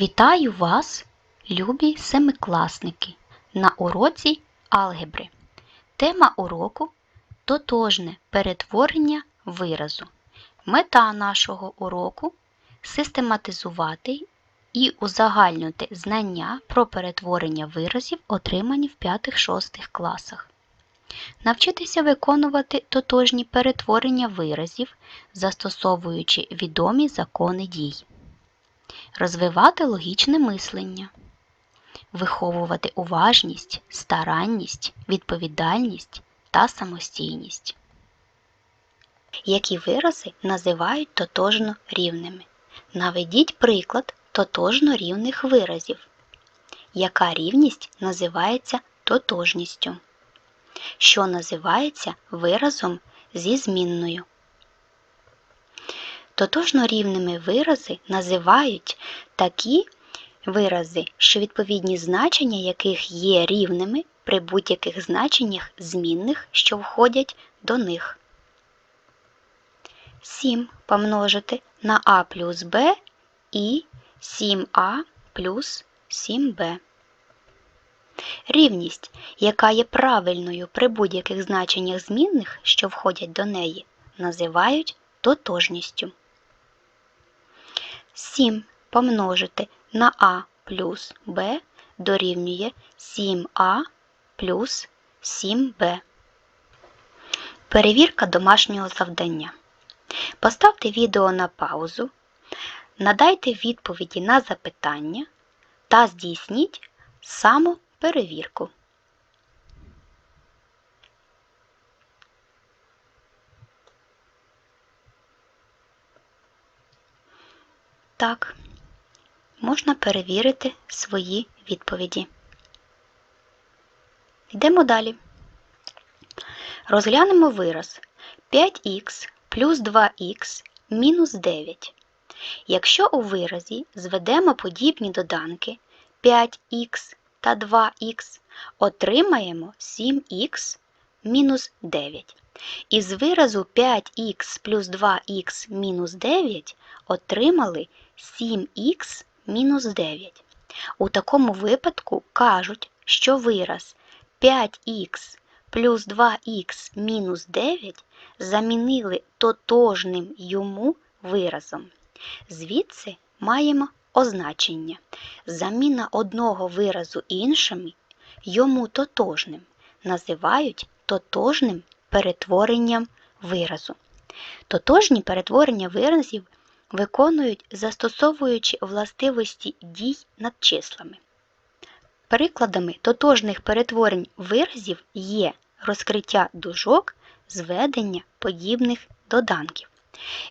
Вітаю вас, любі семикласники, на уроці алгебри. Тема уроку тотожне перетворення виразу. Мета нашого уроку систематизувати і узагальнювати знання про перетворення виразів, отримані в 5-6 класах. Навчитися виконувати тотожні перетворення виразів, застосовуючи відомі закони дій розвивати логічне мислення, виховувати уважність, старанність, відповідальність та самостійність. Які вирази називають тотожно рівними? Наведіть приклад тотожно рівних виразів. Яка рівність називається тотожністю? Що називається виразом зі змінною? Тотожно рівними вирази називають такі вирази, що відповідні значення яких є рівними при будь-яких значеннях змінних, що входять до них. 7 помножити на а плюс b і 7а плюс 7b. Рівність, яка є правильною при будь-яких значеннях змінних, що входять до неї, називають тотожністю. 7 помножити на а плюс b дорівнює 7а плюс 7b. Перевірка домашнього завдання. Поставте відео на паузу, надайте відповіді на запитання та здійсніть самоперевірку. Так, можна перевірити свої відповіді. Йдемо далі. Розглянемо вираз 5х плюс 2х мінус 9. Якщо у виразі зведемо подібні доданки 5х та 2х, отримаємо 7х мінус 9. Із виразу 5х плюс 2х мінус 9 отримали 7х мінус 9. У такому випадку кажуть, що вираз 5х плюс 2х мінус 9 замінили тотожним йому виразом. Звідси маємо означення. Заміна одного виразу іншим йому тотожним називають тотожним перетворенням виразу. Тотожні перетворення виразів виконують, застосовуючи властивості дій над числами. Прикладами тотожних перетворень виразів є розкриття дужок, зведення подібних доданків.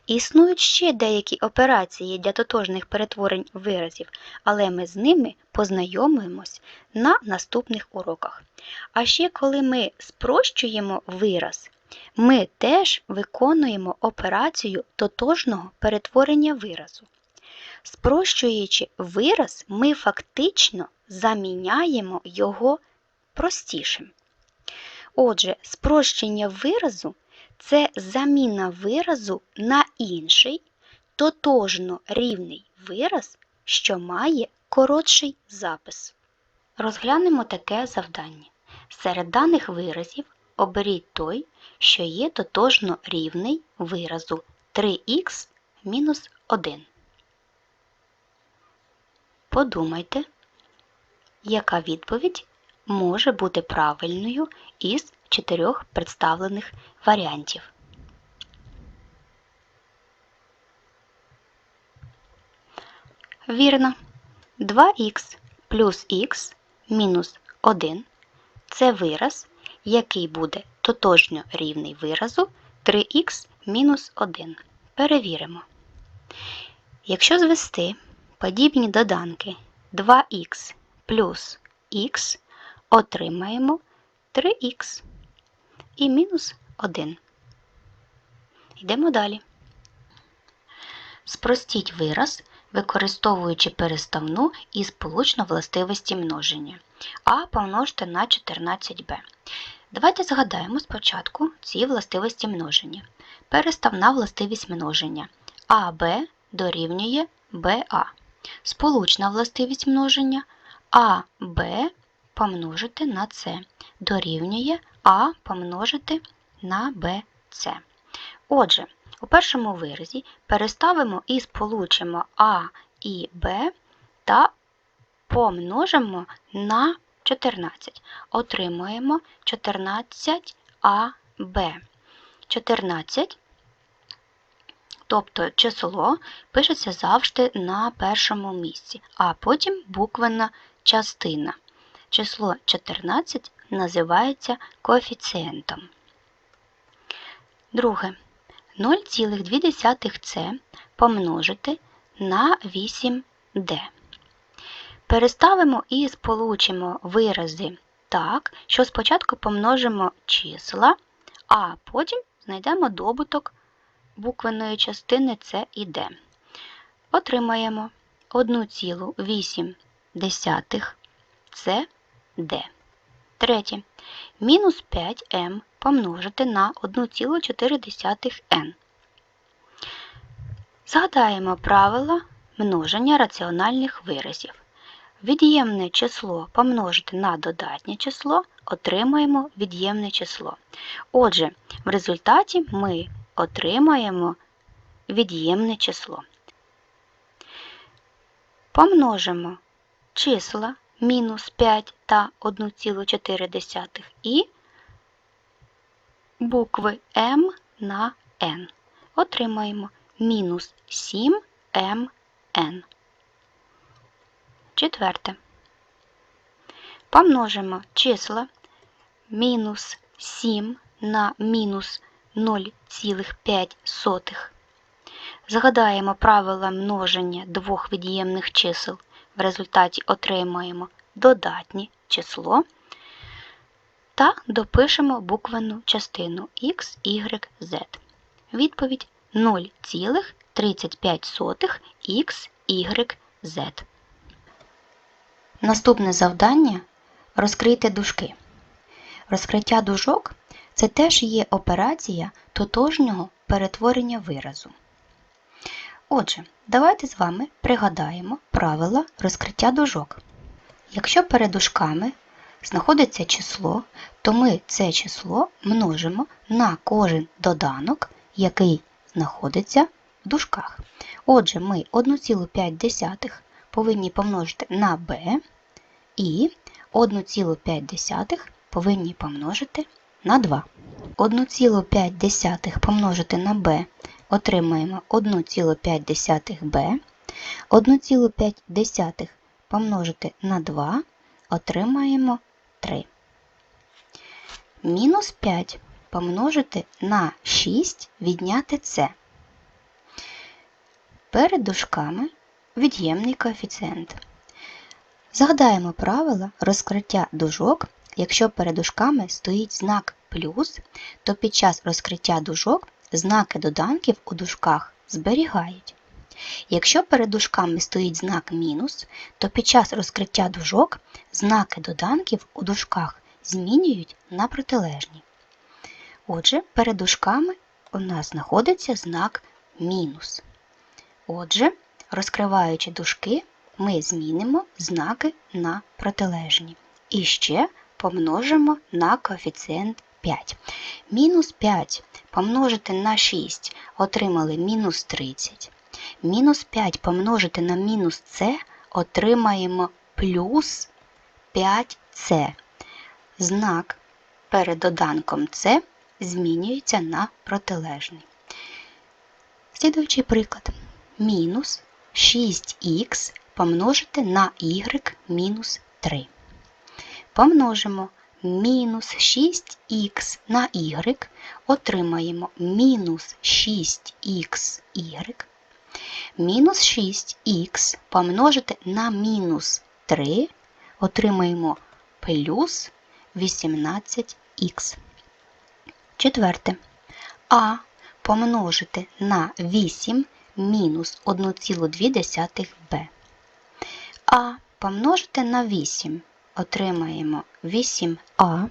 Існують ще деякі операції для тотожних перетворень виразів, але ми з ними познайомимось на наступних уроках. А ще коли ми спрощуємо вираз, ми теж виконуємо операцію тотожного перетворення виразу. Спрощуючи вираз, ми фактично заміняємо його простішим. Отже, спрощення виразу це заміна виразу на інший, тотожно рівний вираз, що має коротший запис. Розглянемо таке завдання. Серед даних виразів оберіть той, що є тотожно рівний виразу 3х мінус 1. Подумайте, яка відповідь може бути правильною із чотирьох представлених варіантів. Вірно. 2х плюс х мінус 1 це вираз, який буде тотожньо рівний виразу 3х мінус 1. Перевіримо. Якщо звести подібні доданки 2х плюс х, отримаємо 3х і мінус 1. Йдемо далі. Спростіть вираз, використовуючи переставну і сполучну властивості множення. А помножте на 14b. Давайте згадаємо спочатку ці властивості множення. Переставна властивість множення. АБ дорівнює БА. сполучна властивість множення А, Б помножити на С дорівнює А помножити на БЦ. Отже, у першому виразі переставимо і сполучимо А і Б та помножимо на 14. Отримуємо 14АБ. 14, тобто число, пишеться завжди на першому місці, а потім буквена частина. Число 14 називається коефіцієнтом. Друге. 0,2 помножити на 8d. Переставимо і сполучимо вирази так, що спочатку помножимо числа, а потім знайдемо добуток буквеної частини С і Д. Отримаємо 1,8 С Д. Третє. Мінус 5m помножити на 1,4n. Згадаємо правила множення раціональних виразів. Від'ємне число помножити на додатнє число, отримаємо від'ємне число. Отже, в результаті ми отримаємо від'ємне число. Помножимо числа мінус 5 та 1,4 і букви М на Н. Отримаємо мінус 7МН. Четверте. Помножимо числа мінус 7 на мінус 0,5. Згадаємо правила множення двох від'ємних чисел. В результаті отримаємо додатнє число та допишемо буквену частину x, y, z. Відповідь 0,35 x, y, z. Наступне завдання розкрити дужки. Розкриття дужок це теж є операція тотожнього перетворення виразу. Отже, давайте з вами пригадаємо правила розкриття дужок. Якщо перед дужками знаходиться число, то ми це число множимо на кожен доданок, який знаходиться в дужках. Отже, ми 1,5 повинні помножити на b і 1,5 повинні помножити на 2. 1,5 помножити на b отримаємо 1,5b. 1,5 помножити на 2 отримаємо 3. Мінус 5 помножити на 6 відняти це. Перед дужками від'ємний коефіцієнт. Згадаємо правила розкриття дужок. Якщо перед дужками стоїть знак плюс, то під час розкриття дужок знаки доданків у дужках зберігають. Якщо перед дужками стоїть знак мінус, то під час розкриття дужок знаки доданків у дужках змінюють на протилежні. Отже, перед дужками у нас знаходиться знак мінус. Отже, розкриваючи дужки, ми змінимо знаки на протилежні. І ще помножимо на коефіцієнт 5. Мінус 5 помножити на 6 отримали мінус 30. Мінус 5 помножити на мінус С отримаємо плюс 5С. Знак перед доданком С змінюється на протилежний. Слідуючий приклад. Мінус 6х помножити на y мінус 3. Помножимо мінус 6х на y, отримаємо мінус 6xy. Мінус 6х помножити на мінус 3, отримаємо плюс 18х. Четверте. А помножити на 8 мінус 1,2b. А помножити на 8 отримаємо 8а.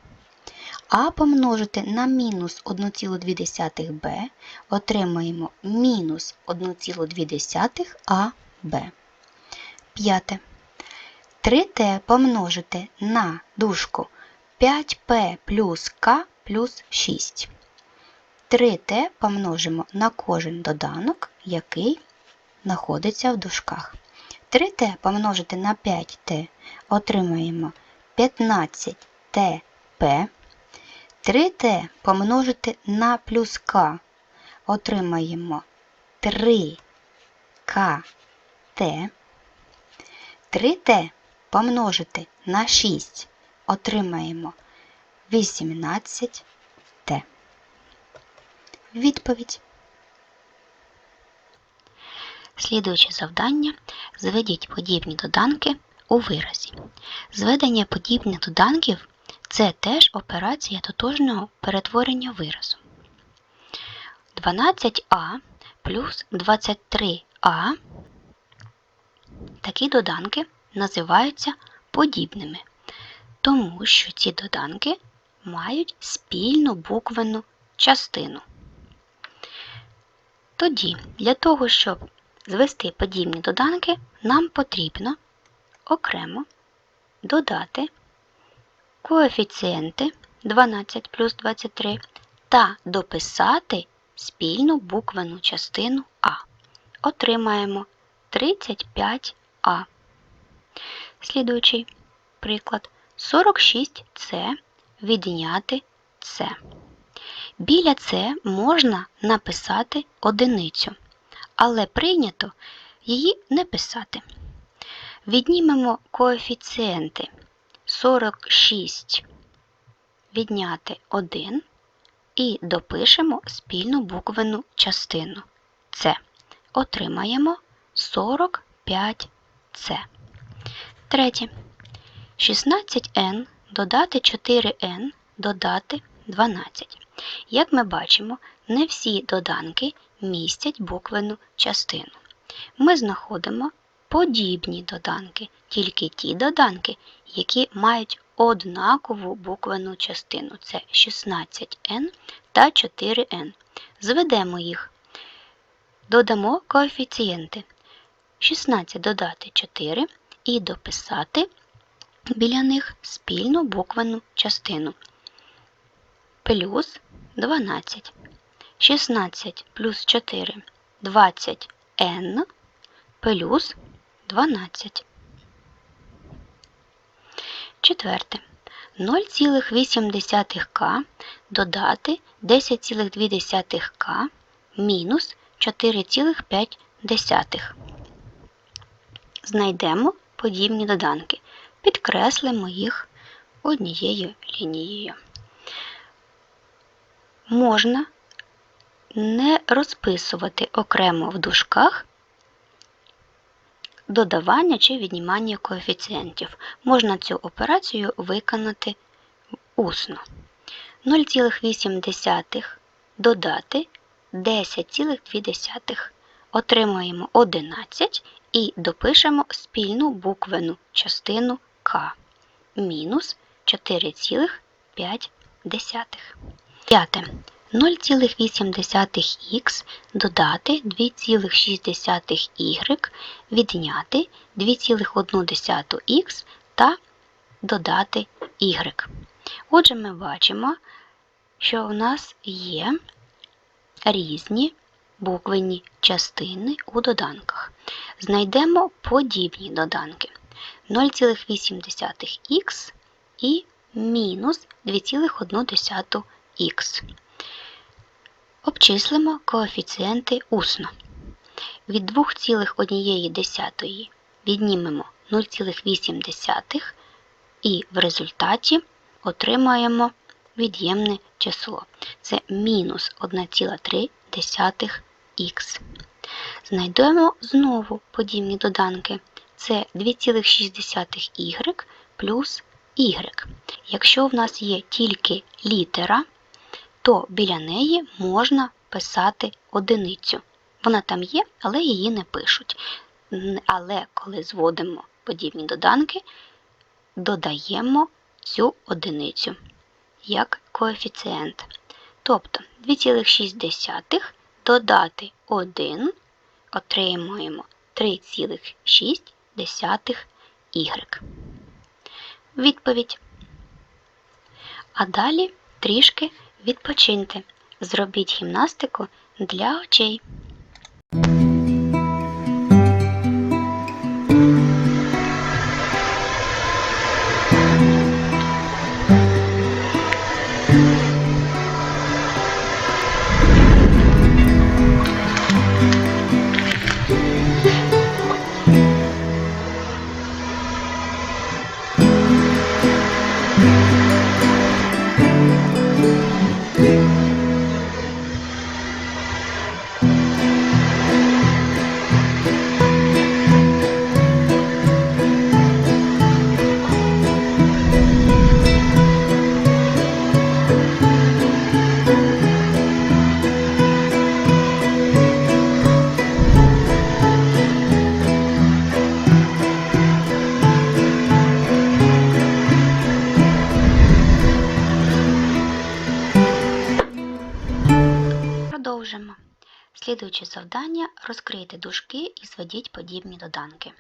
А помножити на мінус 1,2b отримаємо мінус 1,2аб. П'яте. 3t помножити на дужку 5p плюс k плюс 6. 3t помножимо на кожен доданок, який знаходиться в дужках. 3t помножити на 5t отримаємо 15tp. 3t помножити на плюс k отримаємо 3kt. 3t помножити на 6 отримаємо 18t. Відповідь. Слідуюче завдання зведіть подібні доданки у виразі. Зведення подібних доданків це теж операція тотожного перетворення виразу. 12а плюс 23а такі доданки називаються подібними, тому що ці доданки мають спільну буквену частину. Тоді, для того, щоб звести подібні доданки, нам потрібно окремо додати коефіцієнти 12 плюс 23 та дописати спільну буквену частину А. Отримаємо 35А. Слідуючий приклад 46С відняти С. Біля С можна написати одиницю, але прийнято її не писати. Віднімемо коефіцієнти 46 відняти 1 і допишемо спільну буквену частину С. Отримаємо 45С. Третє. 16n додати 4n додати 12. Як ми бачимо, не всі доданки містять буквену частину. Ми знаходимо подібні доданки, тільки ті доданки, які мають однакову буквену частину це 16n та 4n. Зведемо їх. Додамо коефіцієнти 16 додати 4 і дописати біля них спільну буквену частину. Плюс 12. 16 плюс 4 20n плюс 12. Четверте. 0,8к додати 10,2к мінус 4,5. Знайдемо подібні доданки. Підкреслимо їх однією лінією. Можна не розписувати окремо в дужках додавання чи віднімання коефіцієнтів. Можна цю операцію виконати усно. 0,8 додати 10,2. Отримаємо 11 і допишемо спільну буквену частину К мінус 4,5. П'яте. 0,8х додати 2,6y відняти 2,1х та додати y. Отже, ми бачимо, що в нас є різні буквенні частини у доданках. Знайдемо подібні доданки 0,8х і мінус 2,1х. Обчислимо коефіцієнти усно. Від 2,1 віднімемо 0,8 і в результаті отримаємо від'ємне число. Це мінус 1,3х. Знайдемо знову подібні доданки. Це 2,6y плюс y. Якщо в нас є тільки літера, то біля неї можна писати одиницю. Вона там є, але її не пишуть. Але коли зводимо подібні доданки, додаємо цю одиницю як коефіцієнт. Тобто 2,6 додати 1, отримуємо 3,6. десятих y. Відповідь. А далі трішки відпочиньте. Зробіть гімнастику для очей. Слідуюче завдання розкрийте дужки і зведіть подібні доданки.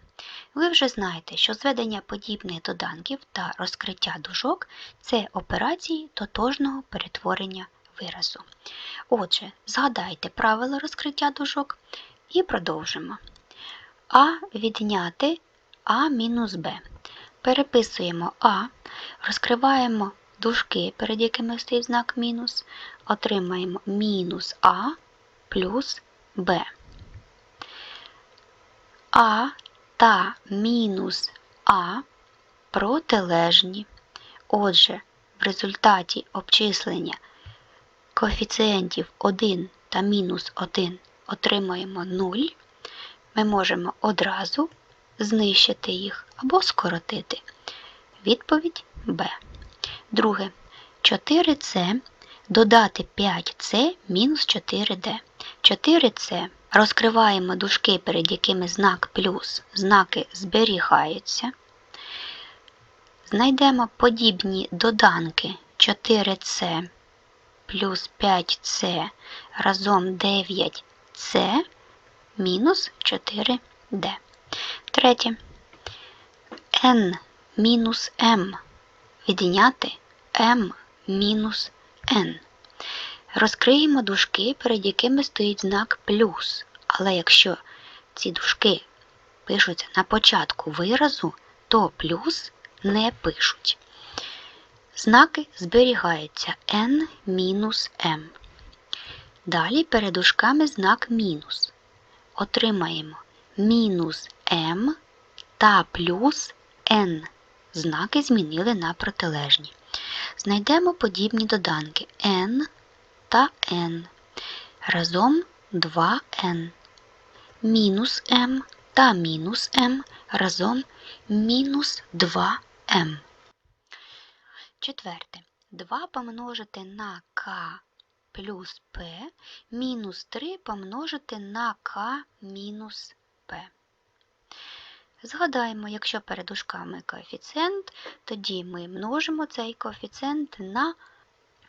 Ви вже знаєте, що зведення подібних доданків та розкриття дужок це операції тотожного перетворення виразу. Отже, згадайте правила розкриття дужок і продовжимо. А відняти А мінус Б. Переписуємо А, розкриваємо дужки, перед якими стоїть знак мінус, отримаємо мінус А плюс Б. А та мінус А протилежні. Отже, в результаті обчислення коефіцієнтів 1 та мінус 1 отримаємо 0, ми можемо одразу знищити їх або скоротити. Відповідь Б. Друге. 4С додати 5С мінус 4D. 4С розкриваємо дужки, перед якими знак плюс, знаки зберігаються. Знайдемо подібні доданки 4С плюс 5С разом 9С мінус 4D. Третє. N мінус М відняти m мінус n. Розкриємо дужки, перед якими стоїть знак плюс. Але якщо ці дужки пишуться на початку виразу, то плюс не пишуть. Знаки зберігаються n мінус m. Далі перед дужками знак мінус. Отримаємо мінус m та плюс n знаки змінили на протилежні. Знайдемо подібні доданки n та n. Разом 2n. Мінус m та мінус m разом мінус 2m. Четверте. 2 помножити на k плюс p мінус 3 помножити на k мінус p. Згадаємо, якщо перед дужками коефіцієнт, тоді ми множимо цей коефіцієнт на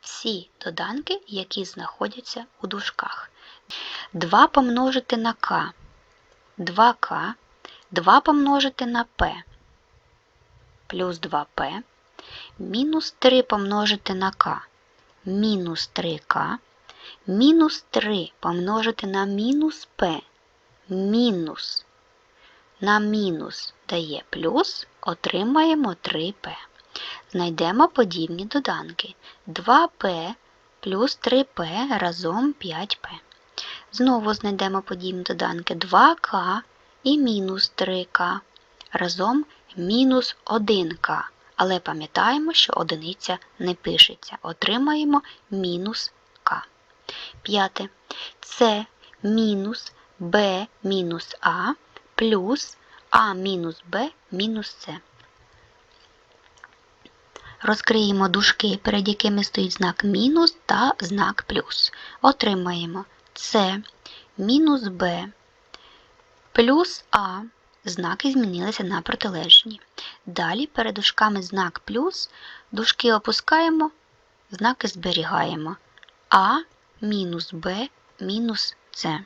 всі доданки, які знаходяться у дужках. 2 помножити на k, 2k, 2 помножити на p, плюс 2p, мінус 3 помножити на k, мінус 3k, мінус 3 помножити на мінус p, мінус. На мінус дає плюс, отримаємо 3p. Знайдемо подібні доданки. 2p плюс 3p разом 5p. Знову знайдемо подібні доданки 2k і мінус 3k разом мінус 1k. Але пам'ятаємо, що одиниця не пишеться. Отримаємо мінус k. П'яте. Це мінус b мінус a плюс А мінус Б мінус С. Розкриємо дужки, перед якими стоїть знак мінус та знак плюс. Отримаємо С мінус Б плюс А. Знаки змінилися на протилежні. Далі перед дужками знак плюс, дужки опускаємо, знаки зберігаємо. А мінус Б мінус С.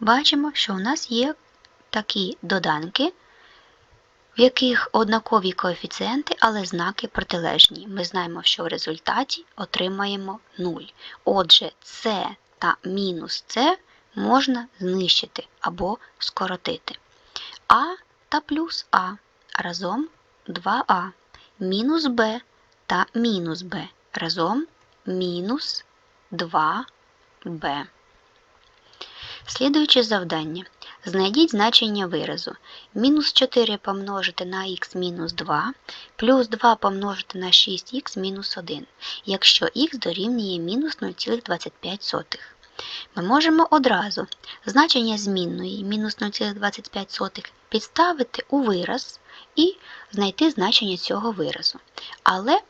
Бачимо, що у нас є такі доданки в яких однакові коефіцієнти, але знаки протилежні. Ми знаємо, що в результаті отримаємо 0. Отже, С та мінус С можна знищити або скоротити. А та плюс А разом 2А, мінус Б та мінус Б разом мінус 2Б. Слідуюче завдання. Знайдіть значення виразу. Мінус 4 помножити на х мінус 2, плюс 2 помножити на 6х мінус 1, якщо х дорівнює мінус 0,25. Ми можемо одразу значення змінної мінус 0,25 підставити у вираз і знайти значення цього виразу. Але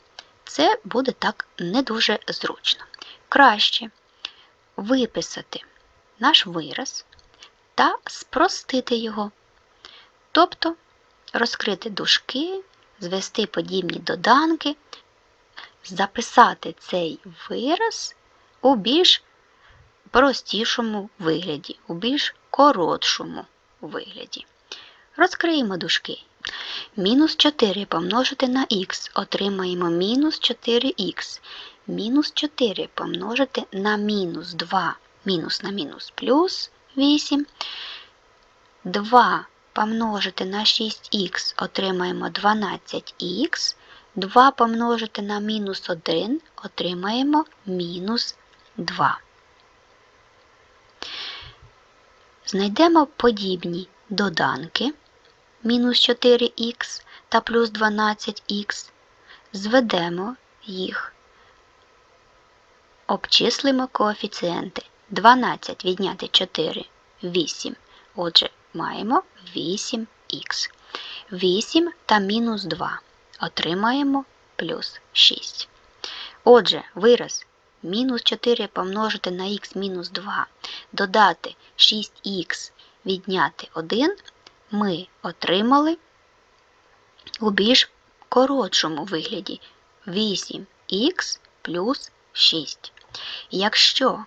це буде так не дуже зручно. Краще виписати наш вираз та спростити його. Тобто розкрити дужки, звести подібні доданки, записати цей вираз у більш простішому вигляді, у більш коротшому вигляді. Розкриємо дужки. Мінус 4 помножити на х отримаємо мінус 4х. Мінус 4 помножити на мінус 2, мінус на мінус плюс 8. 2 помножити на 6х отримаємо 12х. 2 помножити на мінус 1 отримаємо мінус 2. Знайдемо подібні доданки мінус 4х та плюс 12х, зведемо їх, обчислимо коефіцієнти. 12 відняти 4 8. Отже, маємо 8х. 8 та мінус 2 отримаємо плюс 6. Отже, вираз мінус 4 помножити на х мінус 2, додати 6х відняти 1 ми отримали у більш коротшому вигляді 8х плюс 6. Якщо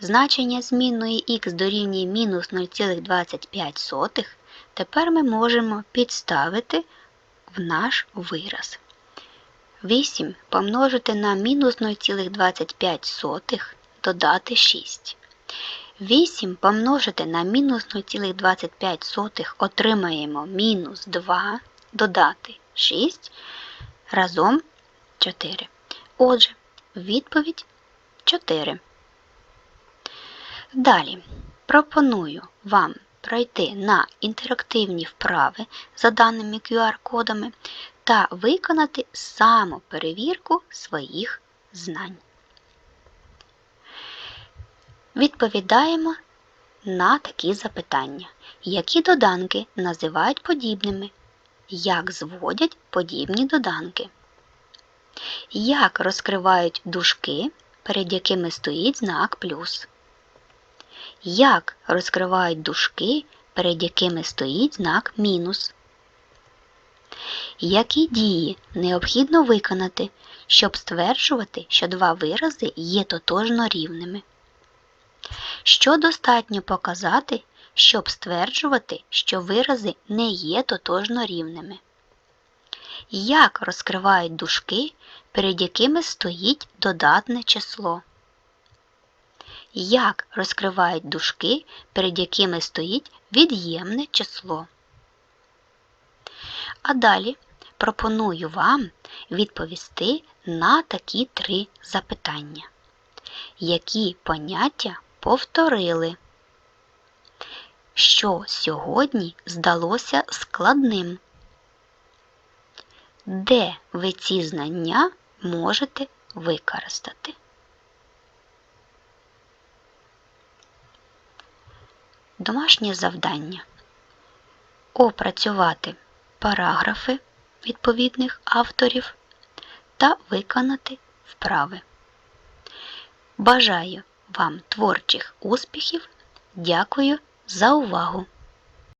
значення змінної х дорівнює мінус 0,25, тепер ми можемо підставити в наш вираз. 8 помножити на мінус 0,25 додати 6. 8 помножити на мінус 0,25 отримаємо мінус 2 додати 6 разом 4. Отже, відповідь 4. Далі пропоную вам пройти на інтерактивні вправи за даними QR-кодами та виконати самоперевірку своїх знань. Відповідаємо на такі запитання. Які доданки називають подібними? Як зводять подібні доданки? Як розкривають дужки, перед якими стоїть знак плюс? Як розкривають дужки, перед якими стоїть знак мінус? Які дії необхідно виконати, щоб стверджувати, що два вирази є тотожно рівними? Що достатньо показати, щоб стверджувати, що вирази не є тотожно рівними? Як розкривають дужки, перед якими стоїть додатне число? Як розкривають дужки, перед якими стоїть від'ємне число? А далі пропоную вам відповісти на такі три запитання. Які поняття повторили? Що сьогодні здалося складним? Де ви ці знання можете використати? Домашнє завдання. Опрацювати параграфи відповідних авторів та виконати вправи. Бажаю вам творчих успіхів. Дякую за увагу!